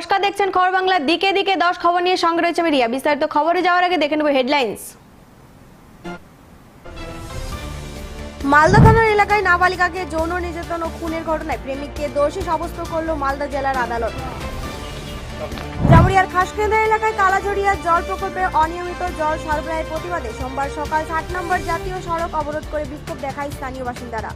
নমস্কার, দেখছেন খবর বাংলা দিকে দিকে। দশ খবর নিয়ে সঙ্গে রয়েছে আমি রিয়া। বিস্তারিত খবরে যাওয়ার আগে দেখে নেব হেডলাইন্স। মালদা থানার এলাকায় নাবালিকাকে যৌন নির্যাতন ও খুনের ঘটনায় প্রেমিককে দোষী সাব্যস্ত করল মালদা জেলার আদালত। জামুরিয়ার খাসকেন্দ্রা এলাকায় কালাঝড়িয়ার জল প্রকল্পে অনিয়মিত জল সরবরাহের প্রতিবাদে সোমবার সকাল ষাট নম্বর জাতীয় সড়ক অবরোধ করে বিক্ষোভ দেখায় স্থানীয় বাসিন্দারা।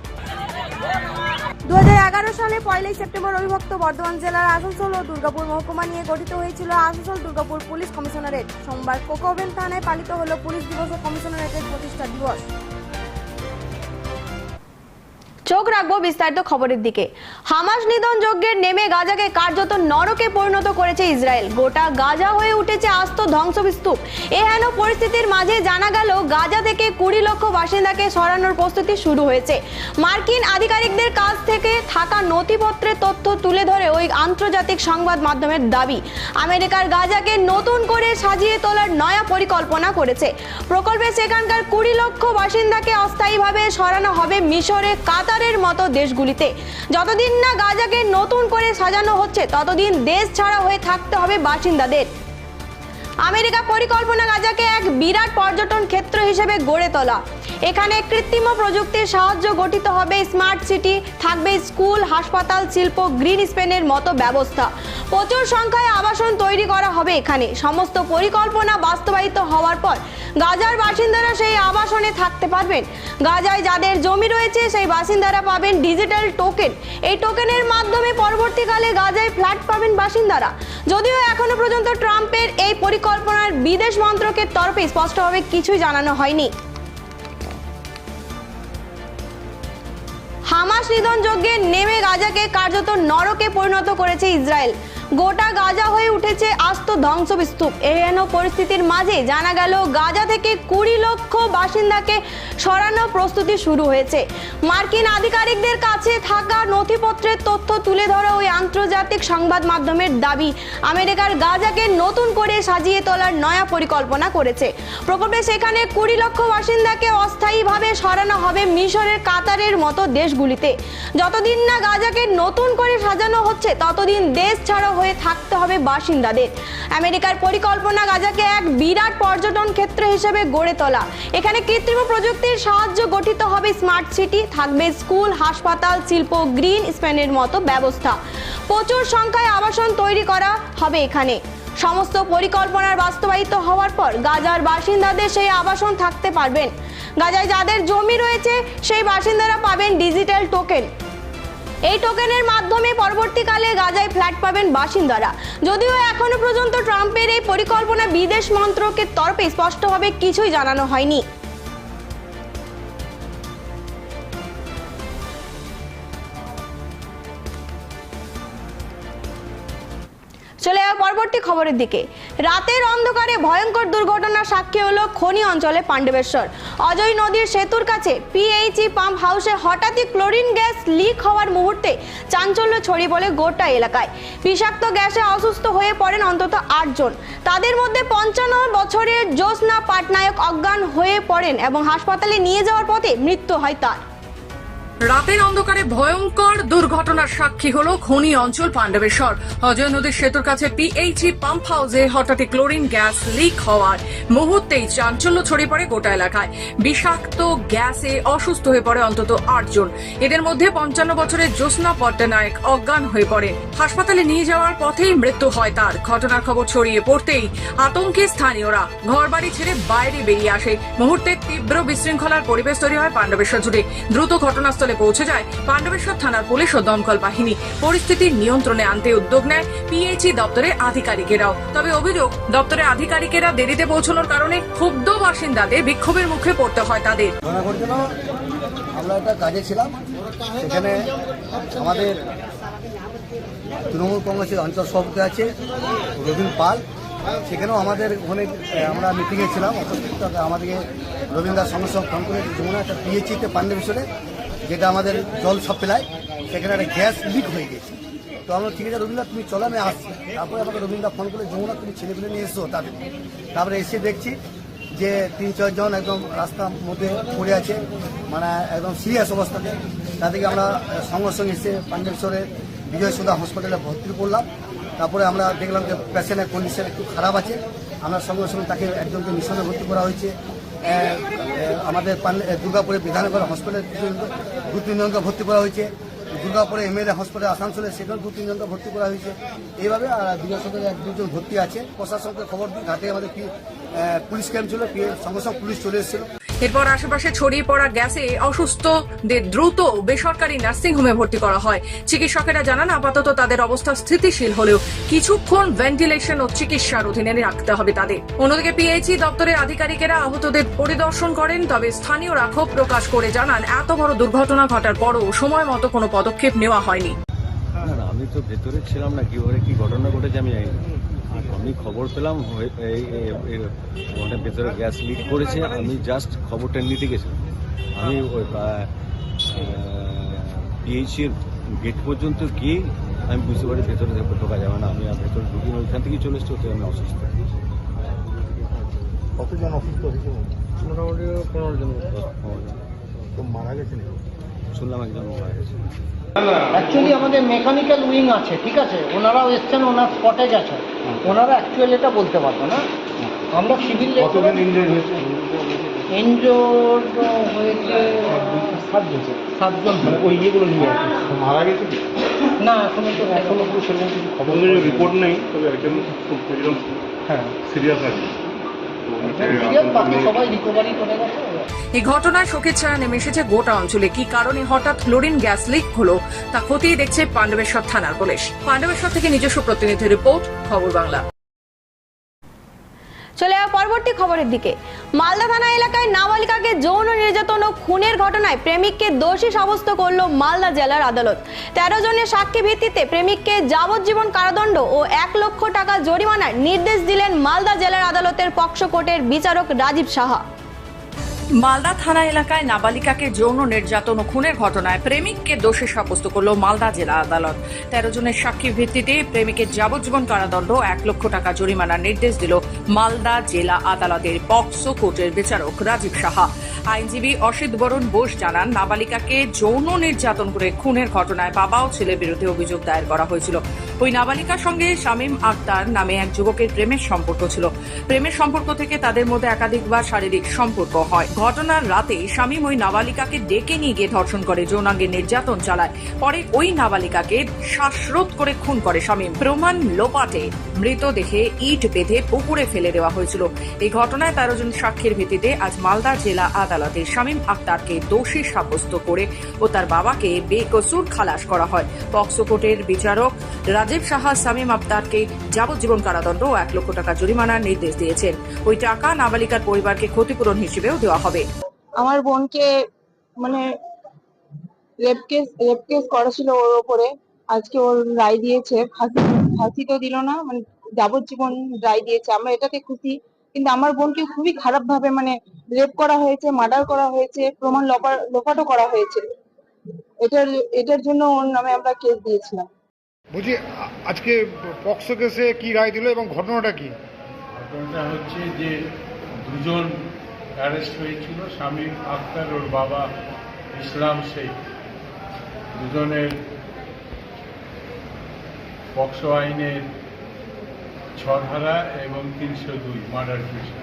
দু হাজার এগারো সালে পয়লাই সেপ্টেম্বর অবিভক্ত বর্ধমান জেলার আসানসোল ও দুর্গাপুর মহকুমা নিয়ে গঠিত হয়েছিল আসানসোল দুর্গাপুর পুলিশ কমিশনারেট। সোমবার কোকোবেন থানায় পালিত হল পুলিশ দিবস ও কমিশনারেটের প্রতিষ্ঠা দিবস। চোখ রাখব বিস্তারিত খবরের দিকে। হামাস নিধন যজ্ঞের নেমে গাজাকে কার্যত নরকে পরিণত করেছে ইসরায়েল। গোটা গাজা হয়ে উঠেছে আস্ত ধ্বংসস্তূপ এহেন পরিস্থিতির মাঝে জানা গেল, গাজা থেকে কুড়ি লক্ষ বাসিন্দাকে সরানোর প্রস্তুতি শুরু হয়েছে। মার্কিন আধিকারিকদের কাছ থেকে থাকা নথিপত্রের তথ্য তুলে ধরে ওই আন্তর্জাতিক সংবাদ মাধ্যমের দাবি। আমেরিকার গাজাকে নতুন করে সাজিয়ে তোলার নয়া পরিকল্পনা করেছে। প্রকল্পে সেখানকার কুড়ি লক্ষ বাসিন্দাকে অস্থায়ীভাবে সরানো হবে মিশরে কাতারের মতো দেশগুলিতে। যতদিন না গাজাকে নতুন করে সাজানো হচ্ছে, ততদিন দেশ ছাড়া হয়ে থাকতে হবে বাসিন্দাদের। আমেরিকা পরিকল্পনা গাজাকে এক বিরাট পর্যটন ক্ষেত্র হিসেবে গড়ে তোলা। এখানে কৃত্রিম প্রযুক্তির সাহায্য গঠিত হবে স্মার্ট সিটি, থাকবে স্কুল, হাসপাতাল, শিল্প, গ্রিন স্পেনের মতো ব্যবস্থা। প্রচুর সংখ্যায় আবাসন তৈরি করা হবে এখানে। সমস্ত পরিকল্পনা বাস্তবায়িত হওয়ার পর গাজার বাসিন্দারা সেই আবাসনে থাকতে পারবেন। গাজায় যাদের জমি রয়েছে, সেই বাসিন্দারা পাবেন ডিজিটাল টোকেন। এই টোকেনের মাধ্যমে পরবর্তীকালে গাজায় ফ্ল্যাট পাবেন বাসিন্দারা। যদিও এখনও পর্যন্ত ট্রাম্পের এই পরিকল্পনার বিদেশ মন্ত্রকের তরফে স্পষ্টভাবে কিছুই জানানো হয়নি। হামাস নিধন যজ্ঞে নেমে গাজাকে কার্যত নরকে পরিণত করেছে ইসরায়েল। গোটা গাজা হয়ে উঠেছে আস্ত ধ্বংসস্তূপ এহেন পরিস্থিতির মাঝে জানা গেল, গাজা থেকে কুড়ি লক্ষ বাসিন্দাকে সরানো প্রস্তুতি শুরু হয়েছে। মার্কিন আধিকারিকদের কাছে থাকা নথিপত্রের তথ্য তুলে ধরা ওই আন্তর্জাতিক সংবাদ মাধ্যমের দাবি। আমেরিকার গাজাকে নতুন করে সাজিয়ে তোলার নয়া পরিকল্পনা করেছে। প্রকল্পে সেখানে কুড়ি লক্ষ বাসিন্দাকে অস্থায়ীভাবে সরানো হবে মিশরের কাতারের মতো দেশগুলিতে। যতদিন না গাজাকে নতুন করে সাজানো হচ্ছে, ততদিন দেশ ছাড়া হয়ে থাকতে হবে বাসিন্দাদের। আমেরিকার পরিকল্পনা গাজাকে এক বিরাট পর্যটন ক্ষেত্র হিসেবে গড়ে তোলা। এখানে কৃত্রিম প্রযুক্তির সাহায্য গঠিত হবে স্মার্ট সিটি, থাকবে স্কুল, হাসপাতাল, শিল্প, গ্রিন স্পেনের মতো ব্যবস্থা। প্রচুর সংখ্যায় আবাসন তৈরি করা হবে এখানে। সমস্ত পরিকল্পনার বাস্তবায়িত হওয়ার পর গাজার বাসিন্দাদের সেই আবাসন থাকতে পারবেন। গাজায় যাদের জমি রয়েছে, সেই বাসিন্দারা পাবেন ডিজিটাল টোকেন। এই টোকেনের মাধ্যমে পরবর্তীকালে গাজায় ফ্ল্যাট পাবেন বাসিন্দারা। যদিও এখনও পর্যন্ত ট্রাম্পের এই পরিকল্পনা বিদেশ মন্ত্রকের তরফে স্পষ্টভাবে কিছুই জানানো হয়নি। পরবর্তী খবরের দিকে। রাতের অন্ধকারে ভয়ঙ্কর দুর্ঘটনার সাক্ষী হলো খনি অঞ্চলে পাণ্ডবেশ্বর। অজয় নদীর সেতুর কাছে পিএইচই পাম্প হাউসে হঠাৎই ক্লোরিন গ্যাস লিক হওয়ার মুহূর্তে চাঞ্চল্য ছড়িয়ে পড়ে গোটা এলাকায়। বিষাক্ত গ্যাসে অসুস্থ হয়ে পড়েন অন্তত আটজন তাদের মধ্যে পঞ্চান্ন বছরের জ্যোৎস্না পাটনায়ক অজ্ঞান হয়ে পড়েন এবং হাসপাতালে নিয়ে যাওয়ার পথে মৃত্যু হয় তার। রাতের অন্ধকারে ভয়ঙ্কর দুর্ঘটনার সাক্ষী হলো খনি অঞ্চল পাণ্ডবেশ্বর। অজয় নদীর সেতুর কাছে পিএইচই পাম্প হাউসে হঠাৎই ক্লোরিন গ্যাস লিক হওয়ার মুহূর্তেই চাঞ্চল্য ছড়িয়ে পড়ে গোটা এলাকায়। বিষাক্ত গ্যাসে অসুস্থ হয়ে পড়ে অন্তত আটজন এদের মধ্যে পঞ্চান্ন বছরের জ্যোৎস্না পট্টনায়ক অজ্ঞান হয়ে পড়েন হাসপাতালে নিয়ে যাওয়ার পথেই মৃত্যু হয় তার। ঘটনার খবর ছড়িয়ে পড়তেই আতঙ্কে স্থানীয়রা ঘরবাড়ি ছেড়ে বাইরে বেরিয়ে আসে। মুহূর্তে তীব্র বিশৃঙ্খলার পরিবেশ তৈরি হয় পাণ্ডবেশ্বর জুড়ে। দ্রুত ঘটনাস্থলে পৌঁছে যায় পাণ্ডবেশ্বর থানার পুলিশ ও দমকল বাহিনী। পরিস্থিতি নিয়ন্ত্রণে আনতে উদ্যোগ নেয় পিএইচই দপ্তরের আধিকারিকেরাও। তবে অভিযোগ দপ্তরের আধিকারিকেরা দেরিতে পৌঁছানোর কারণে ক্ষুব্ধ বাসিন্দাদের বিক্ষোভের মুখে পড়তে হয় তাদের। আমরা একটা কাজে ছিলাম। সেখানে আমাদের তৃণমূল কংগ্রেসের অঞ্চল সভাপতি আছে, রবীন পাল। সেখানেও আমাদের ওখানে আমরা মিটিংয়ে ছিলাম। আমাদেরকে রবীন্দ্রার সঙ্গে সঙ্গে ফোন করে যমুনা একটা পিএইচিতে পাণ্ডবেশ্বরে যেটা আমাদের জল সাপ্লাই, সেখানে একটা গ্যাস লিক হয়ে গেছে। তো আমরা ঠিক আছে রবীন্দ্র তুমি চলো, আমি আসছি। তারপরে আমাকে রবীন্দ্র ফোন করে যমুনা, তুমি ছেলেগুলো নিয়ে এসো তাদের তারপরে এসে দেখছি যে তিন চারজন একদম রাস্তার মধ্যে পড়ে আছে মানে একদম সিরিয়াস অবস্থাতে। তাদেরকে আমরা সঙ্গে সঙ্গে এসে পাণ্ডবেশ্বরে বিজয় সুধা হসপিটালে ভর্তি করলাম। তারপরে আমরা দেখলাম যে পেশেন্টের কন্ডিশন একটু খারাপ আছে। আমরা সঙ্গে সঙ্গে তাকে একজনকে মিশনে ভর্তি করা হয়েছে। আমাদের দুর্গাপুরে বিধাননগর হসপিটালে দু, তিনজনকে ভর্তি করা হয়েছে। দুর্গাপুরে এমএলএ হসপিটাল আসানসোলে সেখানে দু, তিনজনকে ভর্তি করা হয়েছে। এইভাবে আর দুর্গা এক, দুজন ভর্তি আছে। প্রশাসনকে খবর দিই ঘাটে আমাদের কি পুলিশ ক্যাম্প ছিল কি সঙ্গে সঙ্গে পুলিশ চলে এসেছিল। এরপর আশেপাশে ছড়িয়ে পড়া গ্যাসে অসুস্থদের দ্রুত বেসরকারি নার্সিংহোমে ভর্তি করা হয়। চিকিৎসকেরা জানান, আপাতত তাদের অবস্থা স্থিতিশীল হলেও কিছুক্ষণ ভেন্টিলেশন ও চিকিৎসার অধীনে রাখতে হবে তাদের। অন্যদিকে পিএইচই দপ্তরের আধিকারিকেরা আহতদের পরিদর্শন করেন, তবে স্থানীয়রা ক্ষোভ প্রকাশ করে জানান, এত বড় দুর্ঘটনা ঘটার পরও সময় মতো কোনো পদক্ষেপ নেওয়া হয়নি। আমি তো ভেতরে ছিলাম না কীভাবে কি ঘটনা ঘটেছে আমি জানি আমি খবর পেলাম হয়ে- ওখানে ভেতরে গ্যাস লিক করেছে আমি জাস্ট খবরটা নিতে গেছিলাম। আমি ওই পিএইচির গেট পর্যন্ত গিয়ে আমি বুঝতে পারি ভেতরে ঢোকা যাবে না আমি আর ভেতরে ঢুকি না ওইখান থেকে চলে এসছি ওতে আমি অসুস্থ। কতজন অসুস্থ হয়েছে? মোটামুটি পনেরো জন। তো মারা গেছে? শুনলাম একজন মারা গেছে অ্যাকচুয়ালি আমাদের মেকানিক্যাল উইং আছে ঠিক আছে? ওনারাও এসছেন ওনার স্পটে গেছেন। ওনারা অ্যাকচুয়ালি এটা বলতে পারব না। আমরা সিভিল কতজন ইঞ্জুরি হয়েছে? এনজোর হয়েছে সাতজন। মানে ওই ইয়েগুলো নিয়ে মারা গেছে কি? না এখনও তো এখনও পুরো সেরকম কিছু খবর রিপোর্ট নেই তবে একজন হ্যাঁ। সিরিয়াস আছে। এই ঘটনায় শোকের ছায়া নেমে এসেছে গোটা অঞ্চলে। কি কারণে হঠাৎ ক্লোরিন গ্যাস লিক হলো, তা খতিয়ে দেখছে পাণ্ডবেশ্বর থানার পুলিশ। পাণ্ডবেশ্বর থেকে নিজস্ব প্রতিনিধি রিপোর্ট, খবর বাংলা। চলে যাওয়া পরবর্তী খবরের দিকে। মালদা থানা এলাকায় নাবালিকাকে যৌন নির্যাতন ও খুনের ঘটনায় প্রেমিককে দোষী সাব্যস্ত করল মালদা জেলার আদালত। তেরো জনের সাক্ষী ভিত্তিতে প্রেমিককে যাবজ্জীবন কারাদণ্ড ও এক লক্ষ টাকা জরিমানার নির্দেশ দিলেন মালদা জেলার আদালতের পক্ষ কোর্টের বিচারক রাজীব সাহা। মালদা থানা এলাকায় নাবালিকাকে যৌন নির্যাতন ও খুনের ঘটনায় প্রেমিককে দোষী সাব্যস্ত করল মালদা জেলা আদালত। তেরো জনের সাক্ষী ভিত্তিতে প্রেমিকের যাবজ্জীবন কারাদণ্ড, এক লক্ষ টাকা জরিমানার নির্দেশ দিল মালদা জেলা আদালতের পক্সো কোর্টের বিচারক রাজীব সাহা। আইনজীবী অসিত বরণ বোস জানান, নাবালিকাকে যৌন নির্যাতন করে খুনের ঘটনায় বাবা ও ছেলের বিরুদ্ধে অভিযোগ দায়ের করা হয়েছিল। ওই নাবালিকার সঙ্গে শামীম আক্তার নামে এক যুবকের প্রেমের সম্পর্ক ছিল। প্রেমের সম্পর্ক থেকে তাদের মধ্যে একাধিকবার শারীরিক সম্পর্ক হয়। ঘটনার রাতে শামীম ওই নাবালিকাকে ডেকে নিয়ে গিয়ে ধর্ষণ করে, যৌনাঙ্গে নির্যাতন চালায়। পরে ওই নাবালিকাকে শ্বাসরোধ করে খুন করে শামীম। প্রমাণ লোপাটে মৃতদেহে ইট বেঁধে পুকুরে ফেলে দেওয়া হয়েছিল। এই ঘটনায় তেরো জন সাক্ষীর ভিত্তিতে আজ মালদা জেলা আদালতে শামীম আক্তারকে দোষী সাব্যস্ত করে ও তার বাবাকে বেকসুর খালাস করা হয়। পক্সো কোর্টের বিচারক রাজীব সাহা শামীম আক্তারকে যাবজ্জীবন কারাদণ্ড ও এক লক্ষ টাকা জরিমানার নির্দেশ দিয়েছেন। ওই টাকা নাবালিকার পরিবারকে ক্ষতিপূরণ হিসেবেও দেওয়া হবে। আমার বোনকে মানে রেপ কেস রেপ কেস করা ছিল ওর ওপরে। আজকে ওর রায় দিয়েছে। ফাঁসি ফাঁসি তো দিল না মানে যাবজ্জীবন রায় দিয়েছে। আমরা এটাতে খুশি। কিন্তু আমার বোনকে খুবই খারাপ ভাবে মানে রেপ করা হয়েছে মার্ডার করা হয়েছে, প্রমাণ লোপা- লোপাটও করা হয়েছে। এটার এটার জন্য ওর নামে আমরা কেস দিয়েছিলাম। বলছি, আজকে পক্সো কেসে কি রায় দিল এবং ঘটনাটা কি? ঘটনাটা হচ্ছে যে দুজন অ্যারেস্ট হয়েছিল, স্বামী আক্তার ওর বাবা ইসলাম শেখ। দুজনের পক্সো আইনের ছধারা এবং তিনশো দুই মার্ডার কেসে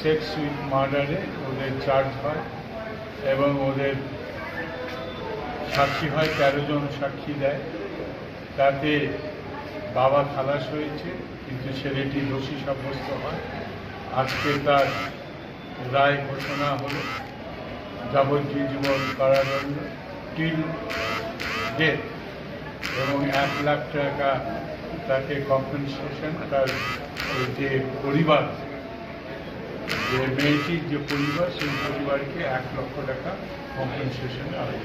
সেক্স উইথ মার্ডারে ওদের চার্জ হয় এবং ওদের সাক্ষী হয়, তেরো জন সাক্ষী দেয়। তাতে বাবা খালাস হয়েছে, কিন্তু ছেলেটি দোষী সাব্যস্ত হয়। আজকে তার রায় ঘোষণা হলো, যাবজ্জীবন কারাদণ্ড, টিল ডেথ, এবং এক লাখ টাকা তাকে কম্পেনসেশন তার যে পরিবার যে মেয়েটির যে পরিবার, সেই পরিবারকে এক লক্ষ টাকা কম্পেনসেশন আদায়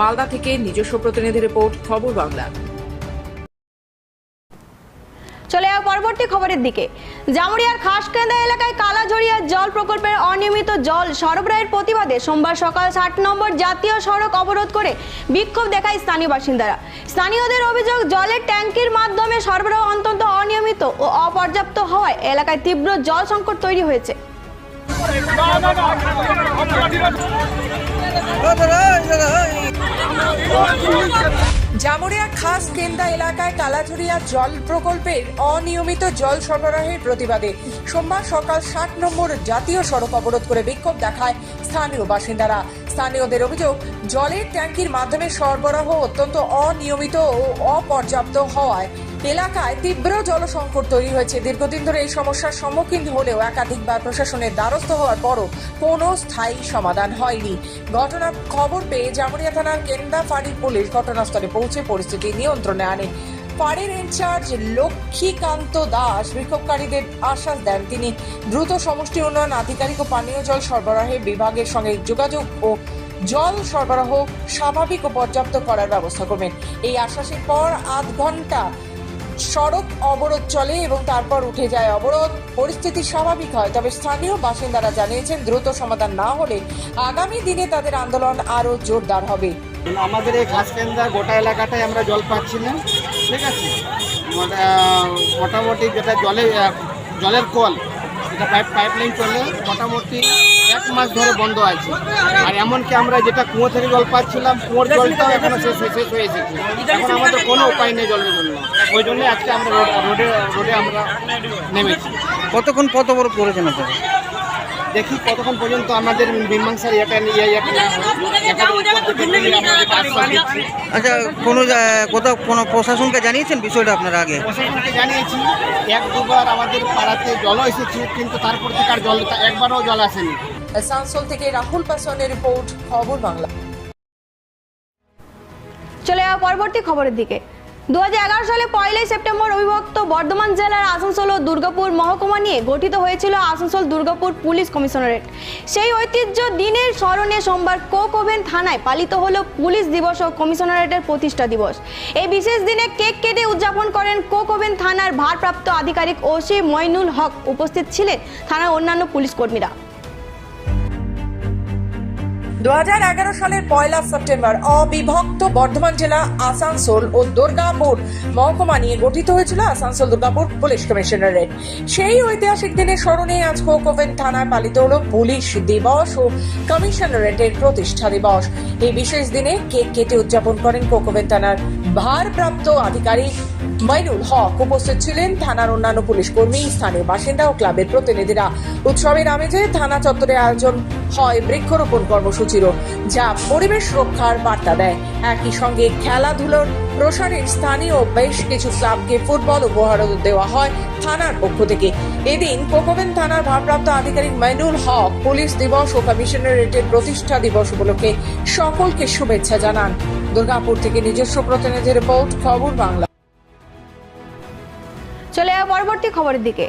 মালদা থেকে নিজস্ব প্রতিনিধি রিপোর্ট, খবর বাংলা। চলে যাওয়া পরবর্তী খবরের দিকে জামুরিয়ার খাসকেন্দা এলাকায় কালাঝরিয়া জল প্রকল্পের অনিয়মিত জল সরবরাহের প্রতিবাদে সোমবার সকাল ষাট নম্বর জাতীয় সড়ক অবরোধ করে বিক্ষোভ দেখায় স্থানীয় বাসিন্দারা স্থানীয়দের অভিযোগ জলের ট্যাঙ্কির মাধ্যমে সরবরাহ অত্যন্ত অনিয়মিত ও অপর্যাপ্ত হওয়ায় এলাকায় তীব্র জল সংকট তৈরি হয়েছে জামুরিয়া খাস কেন্দা এলাকায় কালাঝুরিয়া জল প্রকল্পের অনিয়মিত জল সরবরাহের প্রতিবাদে সোমবার সকাল ষাট নম্বর জাতীয় সড়ক অবরোধ করে বিক্ষোভ দেখায় স্থানীয় বাসিন্দারা। স্থানীয়দের অভিযোগ, জলের ট্যাঙ্কির মাধ্যমে সরবরাহ অত্যন্ত অনিয়মিত ও অপর্যাপ্ত হওয়ায় এলাকায় তীব্র জলসংকট তৈরি হয়েছে। দীর্ঘদিন ধরে এই সমস্যার সম্মুখীন হলেও একাধিকবার প্রশাসনের দ্বারস্থ হওয়ার পরও কোনো স্থায়ী সমাধান হয়নি। ঘটনার খবর পেয়ে জামুরিয়া থানার কেন্দা ফাঁড়ির পুলিশ ঘটনাস্থলে পৌঁছে পরিস্থিতি নিয়ন্ত্রণে আনে। ফাঁড়ির ইনচার্জ লক্ষ্মীকান্ত দাস বিক্ষোভকারীদের আশ্বাস দেন। তিনি দ্রুত সমষ্টি উন্নয়ন, আধিকারিক ও পানীয় জল সরবরাহে বিভাগের সঙ্গে যোগাযোগ ও জল সরবরাহ স্বাভাবিক ও পর্যাপ্ত করার ব্যবস্থা করবেন। এই আশ্বাসের পর আধ ঘণ্টা সড়ক অবরোধ চলে এবং তারপর উঠে যায় অবরোধ। পরিস্থিতি স্বাভাবিক হয়, তবে স্থানীয় বাসিন্দারা জানিয়েছেন দ্রুত সমাধান না হলে আগামী দিনে তাদের আন্দোলন আরও জোরদার হবে। আমাদের এই ঘাসকেন্দা গোটা এলাকাটায় আমরা জল পাচ্ছি না, ঠিক আছে? মোটামুটি যেটা জলে জলের কল, যেটা পাইপ, পাইপলাইন চলে, মোটামুটি মাস ধরে বন্ধ আছে। আর এমনকি আমরা যেটা কুয়ো থেকে জল পাচ্ছিলাম কুয়োর জলটাও এখনও শেষ হয়ে- শেষ হয়ে এসেছে। এখন আমাদের কোনো উপায় নেই জলের জন্য। ওই জন্য আজকে আমরা রোড- রোডে রোডে আমরা নেমেছি। কতক্ষণ কত বড় করেছেন আপনারা? দেখি কতক্ষণ পর্যন্ত আমাদের মীমাংসার ইয়েটা নিয়ে দিচ্ছি আচ্ছা কোনো কোথাও কোনো প্রশাসনকে জানিয়েছেন বিষয়টা আপনারা আগে? প্রশাসনকে জানিয়েছি এক দুবার আমাদের পাড়াতে জলও এসেছে কিন্তু তারপর থেকে আর জল একবারও জল আসেনি। আসানসোল থেকে রাহুল পাসওয়ানের রিপোর্ট, খবর বাংলা। চলে যাওয়া পরবর্তী খবরের দিকে। দুহাজার এগারো সালে পয়লাই সেপ্টেম্বর অবিভক্ত বর্ধমান জেলার আসানসোল ও দুর্গাপুর মহকুমা নিয়ে গঠিত হয়েছিল আসানসোল দুর্গাপুর পুলিশ কমিশনারেট। সেই ঐতিহ্য দিনের স্মরণে সোমবার কোক ওভেন থানায় পালিত হলো পুলিশ দিবস ও কমিশনারেটের প্রতিষ্ঠা দিবস। এই বিশেষ দিনে কেক কেটে উদযাপন করেন কোক ওভেন থানার ভারপ্রাপ্ত আধিকারিক ওসি মইনুল হক। উপস্থিত ছিলেন থানার অন্যান্য পুলিশ কর্মীরা। দু হাজার এগারো সালের পয়লা সেপ্টেম্বর অবিভক্ত বর্ধমান জেলা আসানসোল ও দুর্গাপুর মহকুমা নিয়ে গঠিত হয়েছিল আসানসোল দুর্গাপুর পুলিশ কমিশনারেট। সেই ঐতিহাসিক দিনের স্মরণে আজ কোকোভেন থানায় পালিত হলো পুলিশ দিবস ও কমিশনারেটের প্রতিষ্ঠা দিবস। এই বিশেষ দিনে কেক কেটে উদযাপন করেন কোকোভেন থানার ভারপ্রাপ্ত আধিকারিক মাইনুল হক। উপস্থিত ছিলেন থানার অন্যান্য পুলিশ কর্মী, স্থানীয় বাসিন্দা ও ক্লাবের প্রতিনিধিরা। উৎসবের আমেজে থানা চত্বরে আয়োজন হয় বৃক্ষরোপণ কর্মসূচিরও যা পরিবেশ রক্ষার বার্তা দেয়। একই সঙ্গে খেলাধুলোর প্রসারের স্থানীয় বেশ কিছু ক্লাবকে ফুটবল উপহারও দেওয়া হয় থানার পক্ষ থেকে। এদিন কোকোবেন থানার ভারপ্রাপ্ত আধিকারিক মাইনুল হক পুলিশ দিবস ও কমিশনারেটের প্রতিষ্ঠা দিবস উপলক্ষে সকলকে শুভেচ্ছা জানান। দুর্গাপুর থেকে নিজস্ব প্রতিনিধি রিপোর্ট, খবর বাংলা। চলে পরবর্তী খবরের দিকে।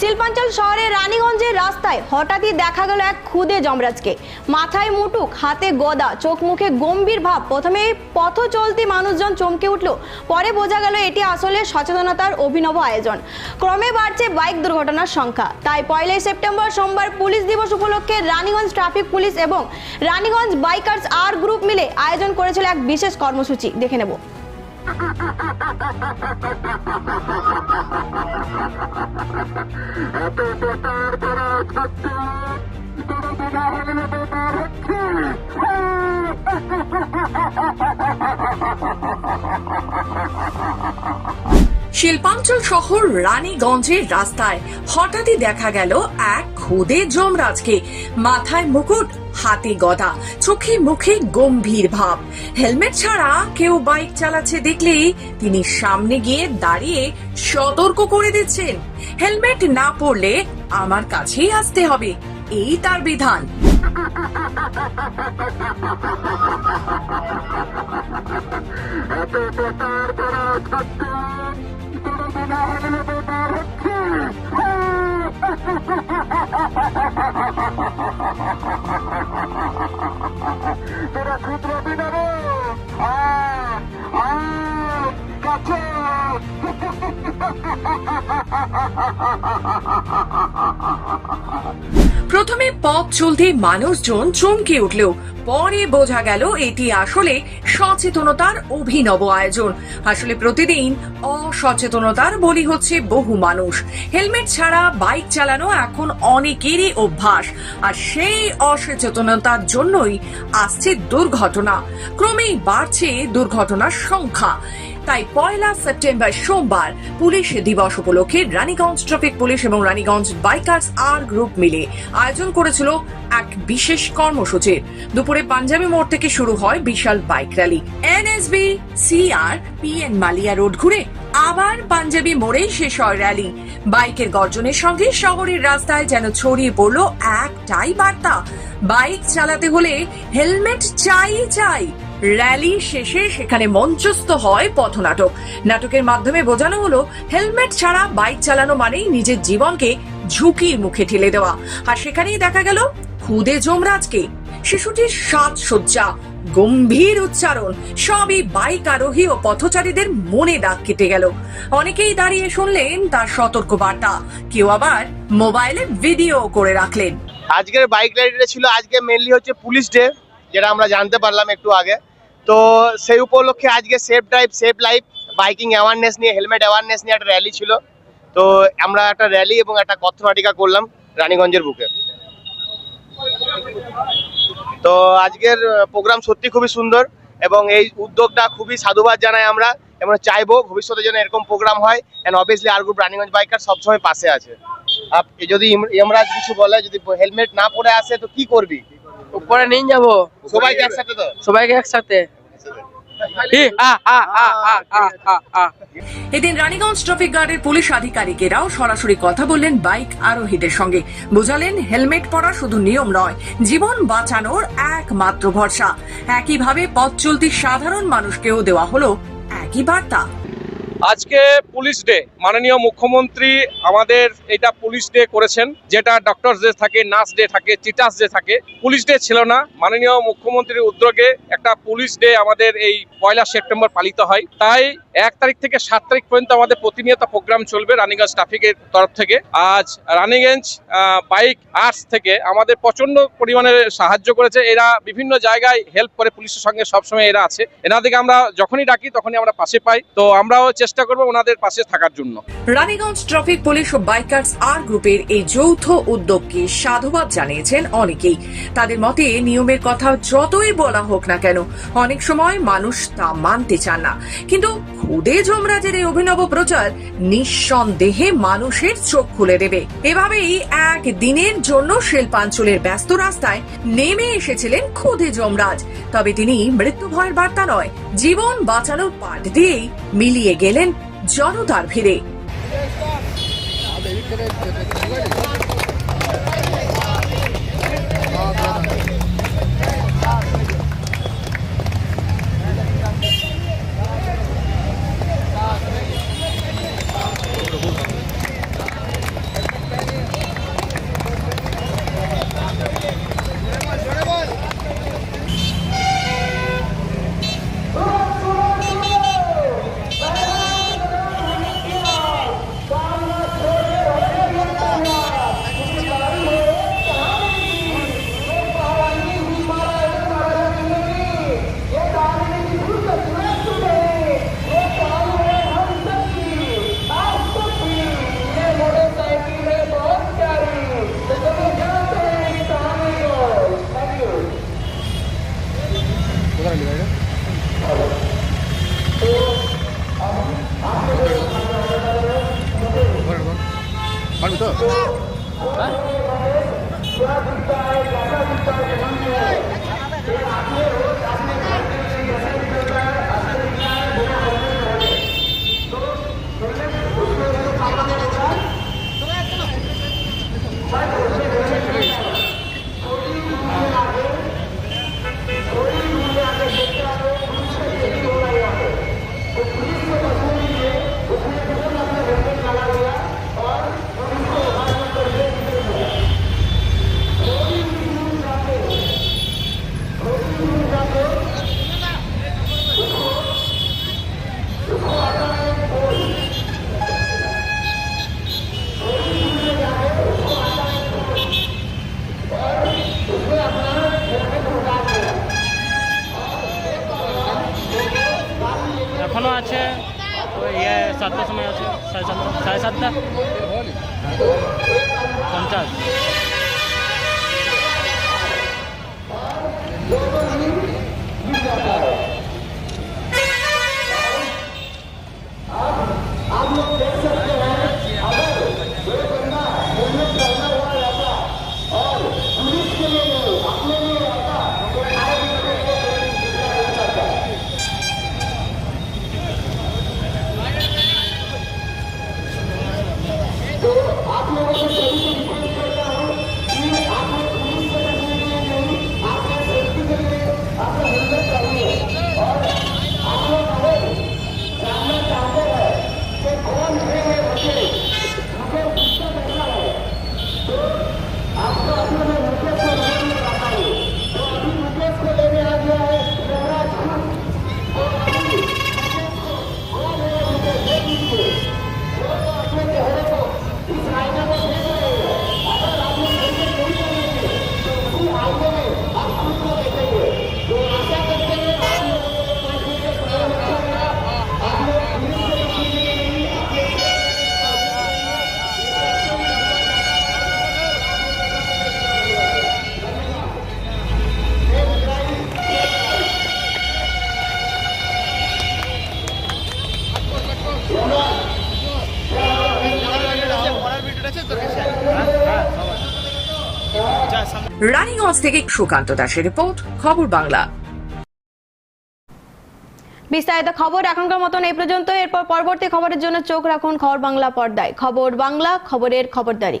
শিল্পাঞ্চল শহরের রানীগঞ্জের রাস্তায় হঠাৎই দেখা গেল এক খুদে যমরাজকে। মাথায় মুটুক, হাতে গদা, চোখ মুখে গম্ভীর ভাব। প্রথমে পথ চলতি মানুষজন চমকে উঠল, পরে বোঝা গেল এটি আসলে সচেতনতার অভিনব আয়োজন। ক্রমে বাড়ছে বাইক দুর্ঘটনার সংখ্যা। তাই পয়লাই সেপ্টেম্বর সোমবার পুলিশ দিবস উপলক্ষে রানীগঞ্জ ট্রাফিক পুলিশ এবং রানীগঞ্জ বাইকার্স আর গ্রুপ মিলে আয়োজন করেছিল এক বিশেষ কর্মসূচি। দেখে নেব। Ha ha ha ha! শিল্পাঞ্চল শহর রানীগঞ্জের রাস্তায়। হঠাৎই দেখা গেল এক খুদে যমরাজকে। মাথায় মুকুট, হাতে গদা, চোখে মুখে গম্ভীর ভাব। হেলমেট ছাড়া কেউ বাইক চালাচ্ছে দেখলেই তিনি সামনে গিয়ে দাঁড়িয়ে সতর্ক করে দিচ্ছেন। হেলমেট না পরলে আমার কাছেই আসতে হবে। এই তার বিধান। তোরা ক্ষুদ্র বিনারে আয় আয় কাছে প্রথমে পথ চলতে মানুষজন চমকে উঠলেও পরে বোঝা গেল এটি আসলে সচেতনতার অভিনব আয়োজন। আসলে প্রতিদিন অসচেতনতার বলি হচ্ছে বহু মানুষ। হেলমেট ছাড়া বাইক চালানো এখন অনেকেরই অভ্যাস। আর সেই অসচেতনতার জন্যই আসছে দুর্ঘটনা। ক্রমেই বাড়ছে দুর্ঘটনার সংখ্যা। তাই পয়লা সেপ্টেম্বর সোমবার পুলিশ দিবস উপলক্ষে রানীগঞ্জ ট্রাফিক পুলিশ এবং রানীগঞ্জ বাইকার্স আর গ্রুপ মিলে আয়োজন করেছিল এক বিশেষ কর্মসূচির দুপুরে পাঞ্জাবি মোড় থেকে শুরু হয় বিশাল bike rally. NSB, CR, PN Malia road ঘুরে আবার পাঞ্জাবি মোড়েই শেষ হয় র্যালি। বাইকের গর্জনের সঙ্গে শহরের রাস্তায় যেন ছড়িয়ে পড়ল একটাই বার্তা। বাইক চালাতে হলে হেলমেট চাই চাই। র্যালি শেষে সেখানে মঞ্চস্থ হয় পথনাটক। নাটকের মাধ্যমে বোঝানো হলো, হেলমেট ছাড়া বাইক চালানো মানেই নিজের জীবনকে ঝুঁকির মুখে ঠেলে দেওয়া। আর সেখানেই দেখা গেল খুদে যমরাজকে। শিশুটির সাজসজ্জা, গম্ভীর উচ্চারণ, সবই বাইক আরোহী ও পথচারীদের মনে দাগ কেটে গেল। অনেকেই দাঁড়িয়ে শুনলেন তার সতর্ক বার্তা কেউ আবার মোবাইলে ভিডিও করে রাখলেন। আজকের বাইক রাইডটা ছিল, আজকে মেনলি হচ্ছে পুলিশ ডে যেটা আমরা জানতে পারলাম একটু আগে। তো সেই উপলক্ষে আজকে safe drive safe life biking awareness নিয়ে হেলমেট অ্যাওয়ারনেস নিয়ে একটা র্যালি ছিল। তো আমরা একটা র্যালি এবং একটা কথনাটিকা করলাম রানীগঞ্জের বুকে। তো আজকের প্রোগ্রাম সত্যি খুবই সুন্দর এবং এই উদ্যোগটা খুবই সাধুবাদ জানাই আমরা। এবং চাইব ভবিষ্যতে যেন এরকম প্রোগ্রাম হয়। অ্যান্ড অবভিয়াসলি আর গ্রুপ রানীগঞ্জ বাইকার সবসময় পাশে আছে। যদি ইম- ইমরাজ কিছু বলে, যদি হেলমেট না পরে আসে, তো কি করবি? উপরে নিয়ে যাব। সবাইকে একসাথে তো? সবাইকে একসাথে। এদিন রানীগঞ্জ ট্রাফিক গার্ডের পুলিশ আধিকারিকেরাও সরাসরি কথা বললেন বাইক আরোহীদের সঙ্গে। বোঝালেন হেলমেট পরা শুধু নিয়ম নয় জীবন বাঁচানোর একমাত্র ভরসা। একইভাবে পথ চলতি সাধারণ মানুষকেও দেওয়া হলো একই বার্তা। আজকে পুলিশ ডে, মাননীয় মুখ্যমন্ত্রী আমাদের এটা পুলিশ ডে করেছেন, যেটা ডক্টর ডে থাকে নার্স ডে থাকে টিচার্স ডে থাকে। পুলিশ ডে ছিল না, মাননীয় মুখ্যমন্ত্রীর উদ্যোগে একটা পুলিশ ডে আমাদের এই পয়লা সেপ্টেম্বর পালিত হয়। তাই এক তারিখ থেকে সাত তারিখ পর্যন্ত আমাদের প্রতিনিয়ত প্রোগ্রাম চলবে রানীগঞ্জ ট্রাফিকের তরফ থেকে। আজ রানীগঞ্জ বাইক আর্টস থেকে আমাদের প্রচণ্ড পরিমাণে সাহায্য করেছে। এরা বিভিন্ন জায়গায় হেল্প করে পুলিশের সঙ্গে সবসময় এরা আছে। এনাদেরকে আমরা যখনই ডাকি, তখনই আমরা পাশে পাই। তো আমরাও চেষ্টা করব ওনাদের পাশে থাকার জন্য। রানীগঞ্জ ট্রাফিক পুলিশ ও বাইকার্স আর গ্রুপের এই যৌথ উদ্যোগকে সাধুবাদ জানিয়েছেন অনেকেই। তাদের মতে নিয়মের কথা যতই বলা হোক না কেন, অনেক সময় মানুষ তা মানতে চান না। কিন্তু খুদে যমরাজের এই অভিনব প্রচার নিঃসন্দেহে মানুষের চোখ খুলে দেবে। এভাবেই এক দিনের জন্য শিল্পাঞ্চলের ব্যস্ত রাস্তায় নেমে এসেছিলেন খুদে যমরাজ। তবে তিনি মৃত্যু ভয়ের বার্তা নয়, জীবন বাঁচানোর পাঠ দিয়েই মিলিয়ে গেলেন। জনতার ভিড়ে। আছে? ওই ইয়ে সাতটার সময় আছে সাড়ে সাতটা সাড়ে সাতটা? পঞ্চাশ। রানীগঞ্জ থেকে সুকান্ত দাসের রিপোর্ট, খবর বাংলা। বিস্তারিত খবর এখনকার মতন এই পর্যন্ত এরপর পরবর্তী খবরের জন্য চোখ রাখুন খবর বাংলা পর্দায়। খবর বাংলা, খবরের খবরদারি।